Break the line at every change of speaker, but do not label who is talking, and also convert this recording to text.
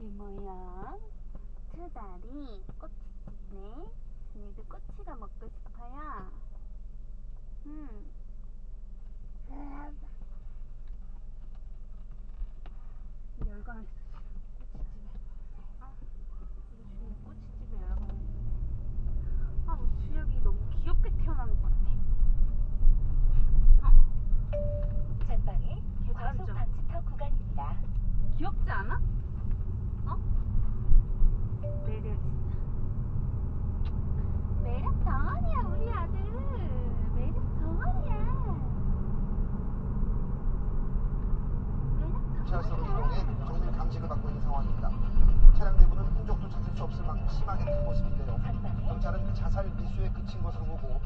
뭐야? 두 다리 꼬치집이네. 지네도 꼬치가 먹고 싶어요. 음. 열광했어 꼬치집에. 아, 우리 주혁이 꼬치집에 열광했어. 아, 우리 주혁이 너무 귀엽게 태어난 것 같아.
전방에
개다르죠?
과속 방지턱 구간입니다.
귀엽지 않아?
경찰서로. 이동해 정밀 감식을 받고 있는 상황입니다. 차량 내부는 흔적도 찾을 수 없을 만큼 심하게 탄 모습인데요. 경찰은 자살 미수에 그친 것으로 보고